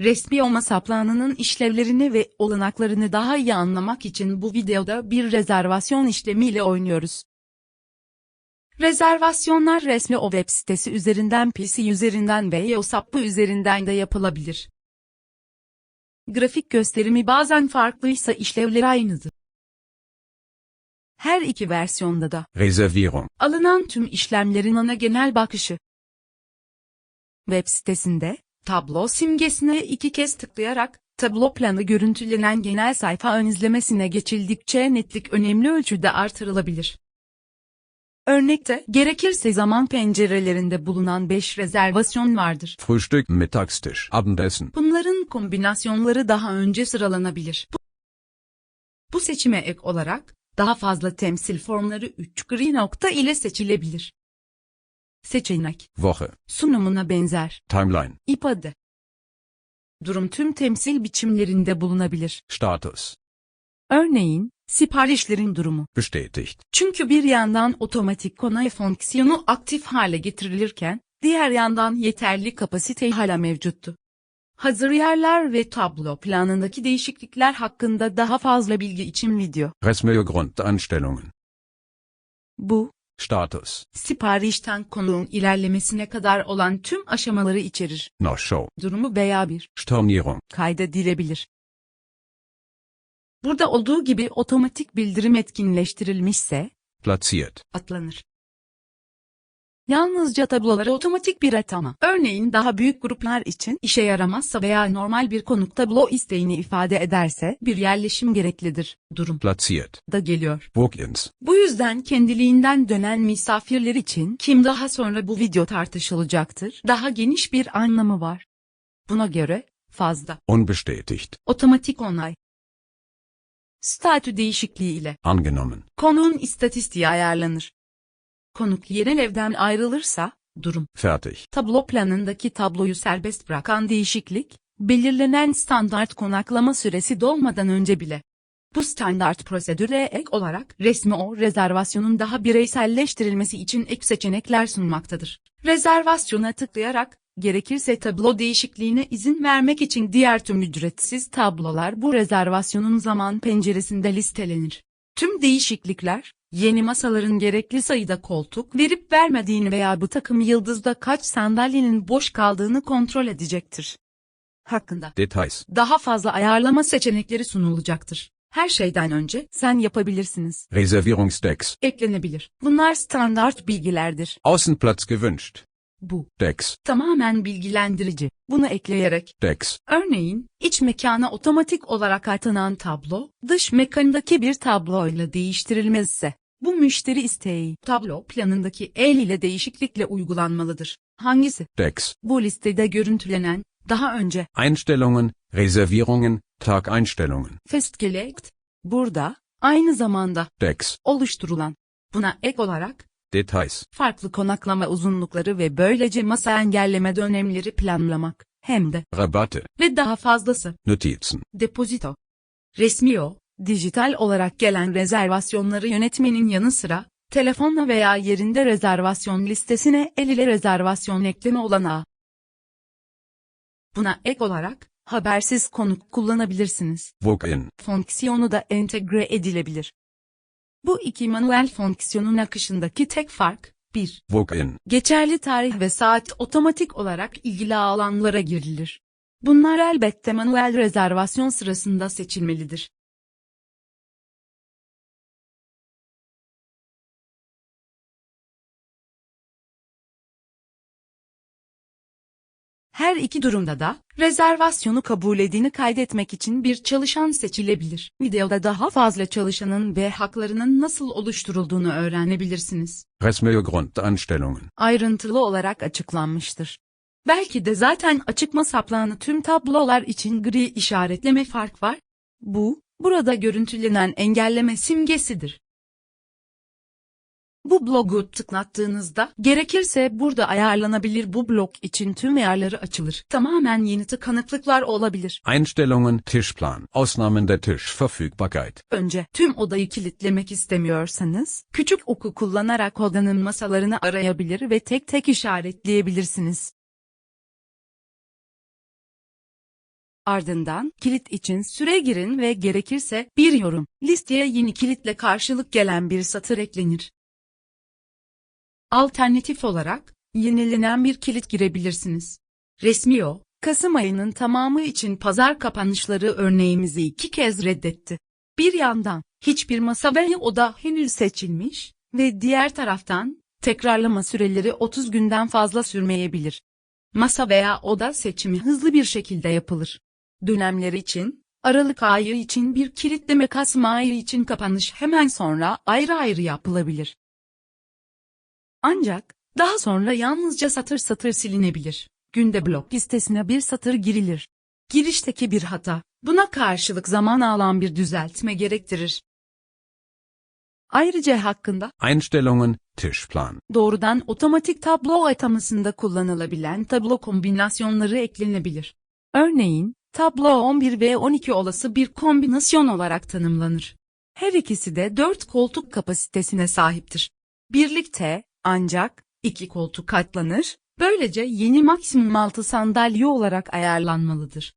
Resmi masa planının işlevlerini ve olanaklarını daha iyi anlamak için bu videoda bir rezervasyon işlemiyle oynuyoruz. Rezervasyonlar resmi o web sitesi üzerinden PC üzerinden ve WhatsApp üzerinden de yapılabilir. Grafik gösterimi bazen farklıysa işlevleri aynıdır. Her iki versiyonda da Reservierung. alınan tüm işlemlerin ana genel bakışı. Web sitesinde, tablo simgesine iki kez tıklayarak, tablo planı görüntülenen genel sayfa ön izlemesine geçildikçe netlik önemli ölçüde artırılabilir. Örnekte, gerekirse zaman pencerelerinde bulunan 5 rezervasyon vardır. Frühstück, Mittagstisch, Abendessen. Bunların kombinasyonları daha önce sıralanabilir. Bu, seçime ek olarak, daha fazla temsil formları 3 gri nokta ile seçilebilir. Seçenek, Woche. sunumuna benzer, Timeline. ip adı. Durum tüm temsil biçimlerinde bulunabilir. Status. Örneğin, siparişlerin durumu. Bestätigt. Çünkü bir yandan otomatik onay fonksiyonu aktif hale getirilirken, diğer yandan yeterli kapasite hala mevcuttu. Hazır yerler ve tablo planındaki değişiklikler hakkında daha fazla bilgi için video. Resmige Grundeinstellungen. Bu, Status. siparişten konuğun ilerlemesine kadar olan tüm aşamaları içerir. No-Show. Durumu veya bir Stornierung. kaydedilebilir. Burada olduğu gibi otomatik bildirim etkinleştirilmişse, Platziert. atlanır. Yalnızca tablolara otomatik bir atama. Örneğin daha büyük gruplar için işe yaramazsa veya normal bir konuk tablo isteğini ifade ederse bir yerleşim gereklidir. Durum Platziert. da geliyor. Bookings. Bu yüzden kendiliğinden dönen misafirler için kim daha sonra bu video tartışılacaktır. Daha geniş bir anlamı var. Buna göre fazla Unbestätigt. otomatik onay. Statü değişikliği ile Angenommen. konuğun istatistiği ayarlanır. Konuk yerel evden ayrılırsa, durum, Fertig. tablo planındaki tabloyu serbest bırakan değişiklik, belirlenen standart konaklama süresi dolmadan önce bile. Bu standart prosedüre ek olarak resmi o rezervasyonun daha bireyselleştirilmesi için ek seçenekler sunmaktadır. Rezervasyona tıklayarak, gerekirse tablo değişikliğine izin vermek için diğer tüm ücretsiz tablolar bu rezervasyonun zaman penceresinde listelenir. Tüm değişiklikler, yeni masaların gerekli sayıda koltuk verip vermediğini veya bu takım yıldızda kaç sandalyenin boş kaldığını kontrol edecektir. Hakkında Details. daha fazla ayarlama seçenekleri sunulacaktır. Her şeyden önce sen yapabilirsiniz. Reservierungsdecks. Eklenebilir. Bunlar standart bilgilerdir. Außenplatz gewünscht. Bu Decks. tamamen bilgilendirici. Bunu ekleyerek Decks. Örneğin, iç mekana otomatik olarak atanan tablo, dış mekandaki bir tabloyla değiştirilmezse, bu müşteri isteği tablo planındaki el ile değişiklikle uygulanmalıdır. Hangisi? Decks. Bu listede görüntülenen, daha önce Einstellungen, Reservierungen, Tag-Einstellungen. festgelegt, burada, aynı zamanda Decks. oluşturulan. Buna ek olarak, Details. farklı konaklama uzunlukları ve böylece masa engelleme dönemleri planlamak, hem de Rabatte. ve daha fazlası. Notizen. Depozito. Resmi o, dijital olarak gelen rezervasyonları yönetmenin yanı sıra, telefonla veya yerinde rezervasyon listesine el ile rezervasyon ekleme olanağı. Buna ek olarak, habersiz konuk kullanabilirsiniz. Walk-in. Fonksiyonu da entegre edilebilir. Bu iki manuel fonksiyonun akışındaki tek fark, 1. Walk-in. Geçerli tarih ve saat otomatik olarak ilgili alanlara girilir. Bunlar elbette manuel rezervasyon sırasında seçilmelidir. Her iki durumda da rezervasyonu kabul edini kaydetmek için bir çalışan seçilebilir. Videoda daha fazla çalışanın ve haklarının nasıl oluşturulduğunu öğrenebilirsiniz Resmige Grundeinstellungen. ayrıntılı olarak açıklanmıştır. Belki de zaten açık masa planı tüm tablolar için gri işaretleme fark var. Bu, burada görüntülenen engelleme simgesidir. Bu blogu tıklattığınızda, gerekirse burada ayarlanabilir bu blok için tüm ayarları açılır. Tamamen yeni tıkanıklıklar olabilir. Einstellungen, Tischplan. Ausnahmen der Tisch. Verfügbarkeit. Önce tüm odayı kilitlemek istemiyorsanız, küçük oku kullanarak odanın masalarını arayabilir ve tek tek işaretleyebilirsiniz. Ardından kilit için süre girin ve gerekirse bir yorum. Listeye yeni kilitle karşılık gelen bir satır eklenir. Alternatif olarak yenilenen bir kilit girebilirsiniz. Resmi o, Kasım ayının tamamı için pazar kapanışları örneğimizi iki kez reddetti. Bir yandan hiçbir masa veya oda henüz seçilmiş ve diğer taraftan tekrarlama süreleri 30 günden fazla sürmeyebilir. Masa veya oda seçimi hızlı bir şekilde yapılır. Dönemler için, Aralık ayı için bir kilitleme Kasım ayı için kapanış hemen sonra ayrı ayrı yapılabilir. Ancak, daha sonra yalnızca satır satır silinebilir. Günde blok listesine bir satır girilir. Girişteki bir hata, buna karşılık zaman alan bir düzeltme gerektirir. Ayrıca hakkında, Einstellungen, Tischplan. doğrudan otomatik tablo atamasında kullanılabilen tablo kombinasyonları eklenebilir. Örneğin, tablo 11 ve 12 olası bir kombinasyon olarak tanımlanır. Her ikisi de 4 koltuk kapasitesine sahiptir. Birlikte, ancak, iki koltuk katlanır, böylece yeni maksimum 6 sandalye olarak ayarlanmalıdır.